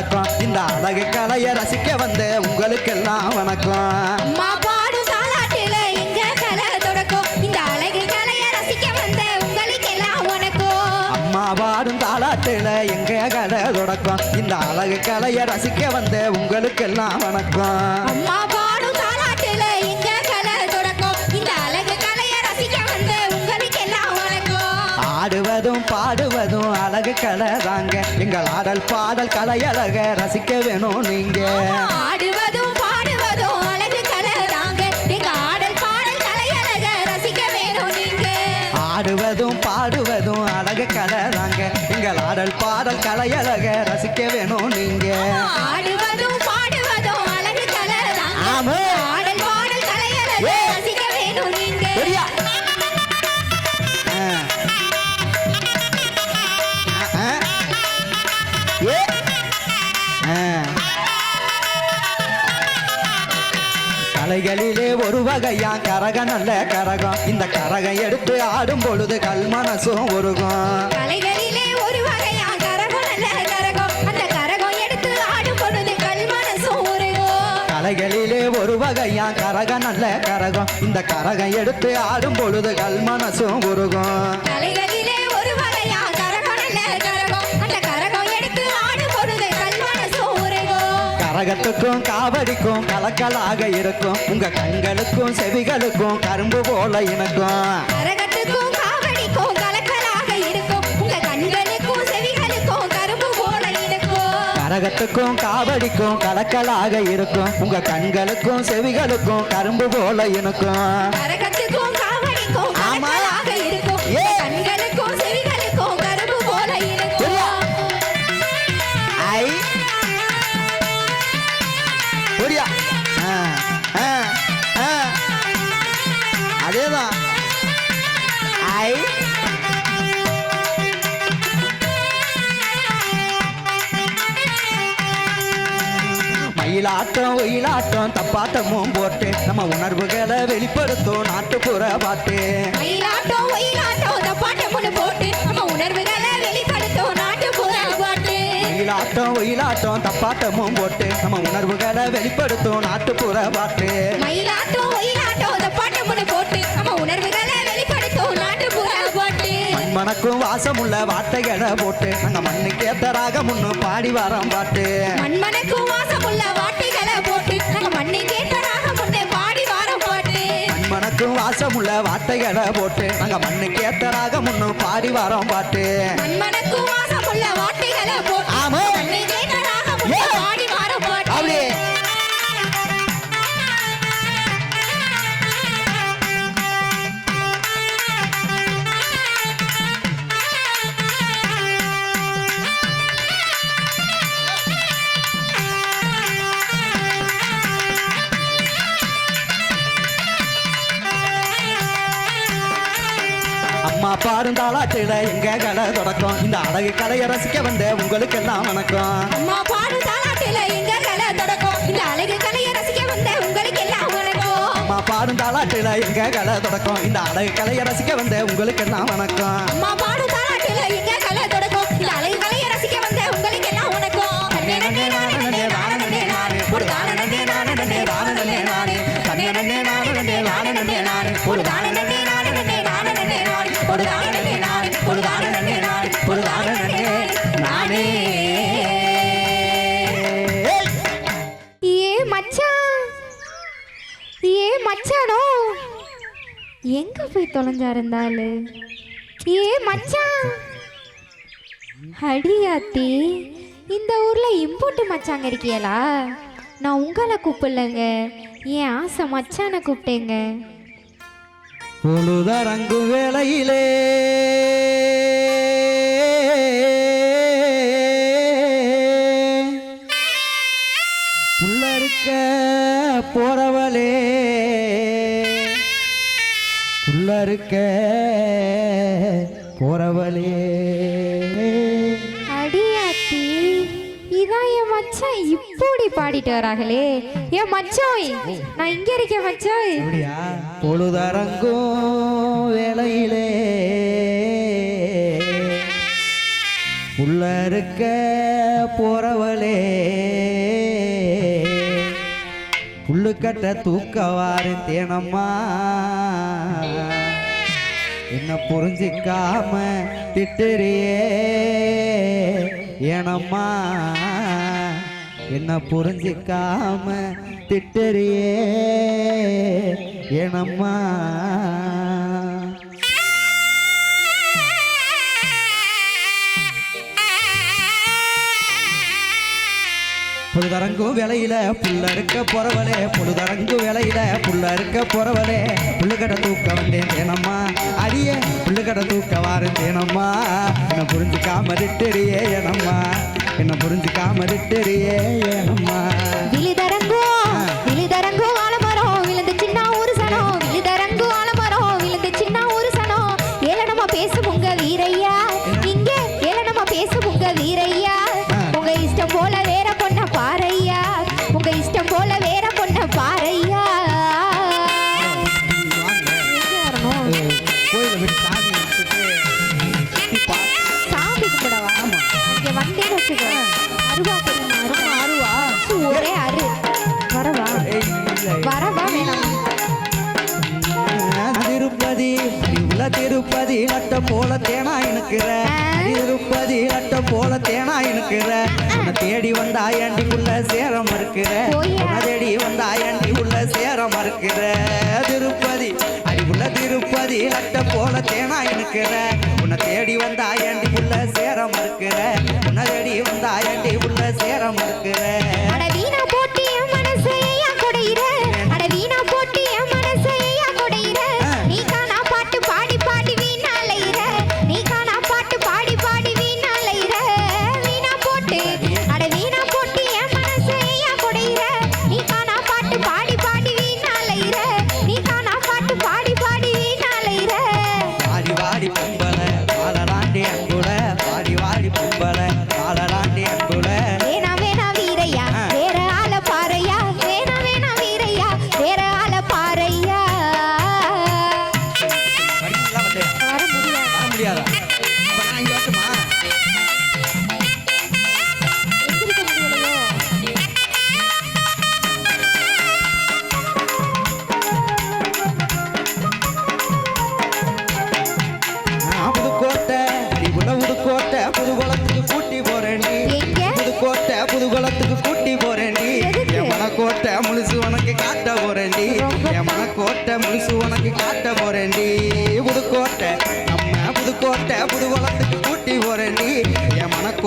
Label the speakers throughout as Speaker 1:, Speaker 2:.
Speaker 1: தொடக்கம் இந்த அழகு கலையை ரசிக்க வந்த உங்களுக்கெல்லாம் வணக்கம்.
Speaker 2: பாடும் தாலாட்டில எங்க கலை தொடக்கம். இந்த அழகு கலைய ரசிக்க வந்த உங்களுக்கெல்லாம் வணக்கம்.
Speaker 1: அம்மா பாடும் தாளாட்டுல எங்க கலை தொடக்கம். இந்த அழகு கலையை ரசிக்க வந்த உங்களுக்கெல்லாம் வணக்கம். ஆடுவதும் பாடுவதும் அழகு கலை தாங்க. எங்கள் ஆடல் பாடல் கலை அழக ரசிக்க வேணும் நீங்க. ஆடுவ கலைகளிலே ஒரு வகையா கரக நல்ல கரகம். இந்த கரகம் எடுத்து ஆடும் பொழுது கல் மனசும் உருகும்.
Speaker 2: கலைகளிலே ஒரு வகையா கரகம் நல்ல கரகம். அந்த கரகம் எடுத்து ஆடும் பொழுது கல் மனசும் உருகும்.
Speaker 1: கலைகளிலே ஒரு வகையா கரக நல்ல கரகம். இந்த கரகம் எடுத்து ஆடும் பொழுது கல் மனசும் உருகும். கரகத்துக்கும் காவடிக்கும் கலக்கலாக இருக்கும். உங்க கண்களுக்கும் செவிகளுக்கும் கரும்பு போல இணக்கும்.
Speaker 2: கரகத்துக்கும் காவடிக்கும் கலக்கலாக இருக்கும். உங்க கண்களுக்கும் செவிகளுக்கும் கரும்பு போல இருக்கும்
Speaker 1: கரகத்துக்கும் காவடிக்கும் கலக்கலாக இருக்கும். உங்க கண்களுக்கும் செவிகளுக்கும் கரும்பு போல இணக்கும். மயிலாட்டம் ஒயிலாட்டம் தப்பாட்டமும் போட்டு நம்ம உணர்வுகளை வெளிப்படுத்தும் நாட்டுப்புற பாட்டு.
Speaker 2: மயிலாட்டம் ஒயிலாட்டம் இந்த பாட்டை நம்ம உணர்வுகளை வெளிப்படுத்தும் நாட்டுப்புற பாட்டு.
Speaker 1: மயிலாட்டம் ஒயிலாட்டம் தப்பாட்டமும் போட்டு நம்ம உணர்வுகளை வெளிப்படுத்தும் நாட்டுப்புற பாட்டு.
Speaker 2: மயிலாட்டம் ஒயிலாட்டம் நம்ம உணர்வுகளை வெளிப்படுத்தும் நாட்டுப்புற பாட்டு.
Speaker 1: மண்மணக்கும் வாசமுள்ள வார்த்தைகளை போட்டு நாங்க மண்ணுக்கு ஏத்தராக முன்னு பாடி வரோம் பாட்டு.
Speaker 2: மண்மனக்கும் வாசமுள்ள
Speaker 1: மண்மணக்கும் வாசமுள்ள வார்த்தைகளை போட்டு நாங்க மண்ணுக்கு ஏத்தராக முன்னும் பாடி வரோம் பாட்டு.
Speaker 2: மண்மனக்கும் வாசமுள்ள வார்த்தைகளை போட்டு
Speaker 1: பாடும் தாளாட்டில எங்க கலை தொடக்கம். இந்த அழகு கலையை ரசிக்க வந்த உங்களுக்கெல்லாம் வணக்கம்.
Speaker 2: அம்மா பாடும் தாலாட்டில எங்க கலை தொடக்கம். இந்த அழகு கலையை ரசிக்க வந்த உங்களுக்கு எல்லாம் வணக்கம்.
Speaker 1: அம்மா பாடும் தாளாட்டில எங்க கலை தொடக்கம். இந்த அழகு கலையை ரசிக்க வந்த உங்களுக்கெல்லாம் வணக்கம்.
Speaker 2: அம்மா மச்சானோ? எங்க போய் தொலைஞ்சா இருந்தாலு? ஏ மச்சான் அடியாத்தி இந்த ஊர்ல இம்புட்டு மச்சாங்க இருக்கியலா? நான் உங்களை கூப்பிடலங்க. என் ஆசை மச்சான கூப்பிட்டேங்க.
Speaker 1: பொழுதரங்கு வேளையிலே. கேட்க போறவளே.
Speaker 2: அடியாத்தி இதான் என் மச்சான் இப்படி பாடிட்டு வராங்களே. என் மச்சோய் நான் இங்க இருக்கேன்
Speaker 1: மச்சோய் பொழுதரங்கும் வேலையிலே உள்ள இருக்க போறவளே. புல்லு கட்ட தூக்கவாறு தேனம்மா. என்ன புரிஞ்சிக்காம திட்டுறியே? எனம்மா என்ன புரிஞ்சிக்காம திட்டுறியே? எனம்மா புழுதரங்கும் விலையில புள்ள இருக்க பொறவலே புழுதரங்கு விலையில புள்ள இருக்க பொறவலே புள்ளுக்கடை தூக்க வந்தேன் தேனம்மா அரிய புள்ளுக்கடை தூக்க வாரேன் தேனம்மா என்னை புரிஞ்சுக்காம திட்டுறியே ஏனம்மா என்னை புரிஞ்சுக்காம திட்டுறியே ஏனம்மா
Speaker 2: விழிதரங்கு
Speaker 1: திருப்பதி அட்ட போல தேனா இனுக்கிற. திருப்பதி அட்ட போல தேனா இனுக்கிற. உன்னை தேடி வந்தா ஏண்டி உள்ள சேரம்
Speaker 2: இருக்கிற
Speaker 1: உன்னை தேடி வந்தா ஏண்டி உள்ள சேரம் இருக்கிற திருப்பதி அடி உள்ள திருப்பதி அட்ட போல தேனா இனுக்கிற. உன்னை தேடி வந்தா ஏண்டி உள்ள சேரம் இருக்கிற உன்னை தேடி வந்தா ஏண்டி உள்ள சேரம் இருக்கிற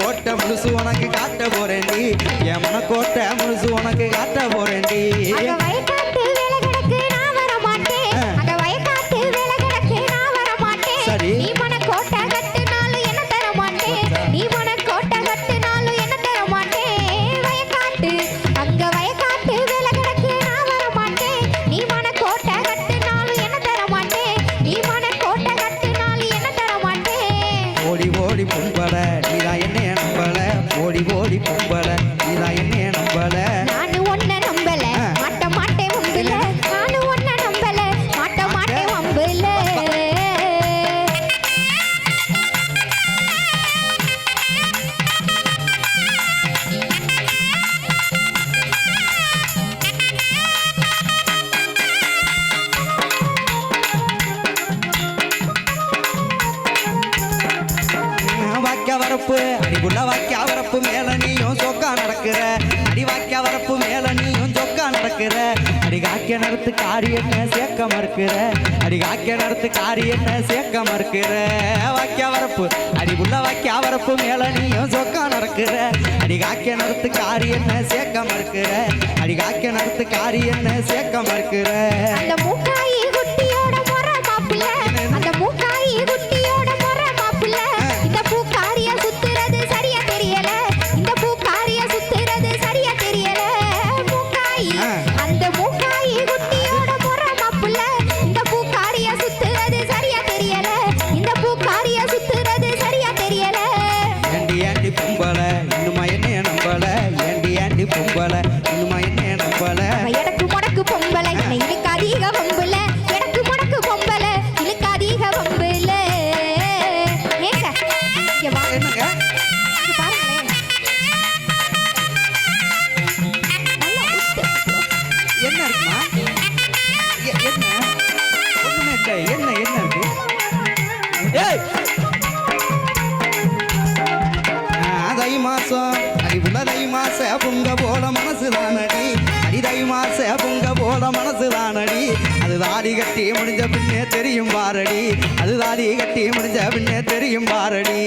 Speaker 1: கோட்டை புதுசு உனக்கு காட்ட போறேன்
Speaker 2: நீ.
Speaker 1: எம்மன கோட்டை நடத்து காரி என்ன சேர்க்க மறுக்கிற? அடி காக்க நடத்து காரி என்ன சேர்க்க மறுக்கிற? வாக்கியா வரப்பு அடி உள்ள வாக்கியா வரப்பு மேல நீயும் சொக்கா நடக்கிற. அடி காக்கிய நடத்து காரி என்ன சேர்க்க மறுக்கிற? அடி காக்க நடத்து காரி என்ன சேர்க்க மறுக்கிற?
Speaker 2: அந்த
Speaker 1: மாச பொங்க போல மனசு தானடி அடிதை
Speaker 2: மாச பொங்க போல மனசு தானடி அது
Speaker 1: தாடி கட்டி முடிஞ்ச பின்னே தெரியும் பாரடி. அது தாடி கட்டி முடிஞ்ச பின்னே தெரியும் பாரடி.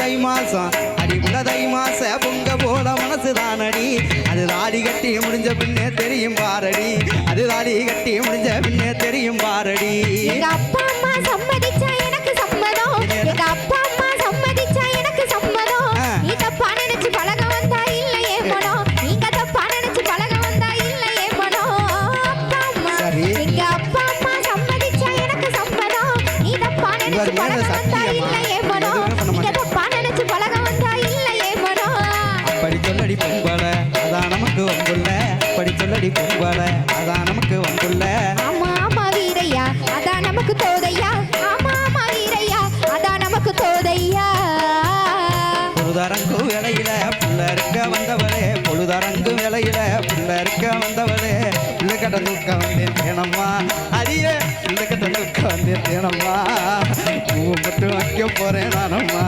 Speaker 1: தை மாசம் அடிபுட தை மாச பொங்க போல மனசு தானடி அது தாடி கட்டி முடிஞ்ச பின்னே தெரியும் பாரடி. அது தாடி கட்டி முடிஞ்ச பின்னே தெரியும் பாரடி.
Speaker 2: அப்பா அம்மா
Speaker 1: அப்படி சொல்லடி பொங்கல அதான் நமக்கு வம்புள்ள
Speaker 2: ஆமா ஆமா வீரையா அதான் நமக்கு தோதையா. ஆமா ஆமா வீரையா அதான் நமக்கு தோதையா.
Speaker 1: பொழுதரங்கு வேலையில புள்ள இருக்க வந்தவளே பொழுதரங்கு வேலையில புள்ள இருக்க வந்தவளே. புள்ள கட்ட தூக்க வந்தேன் தேனம்மா அடியே புள்ள கட்ட தூக்க வந்தேன் தேனம்மா. பட்டு வைக்க போறேன் நானம்மா.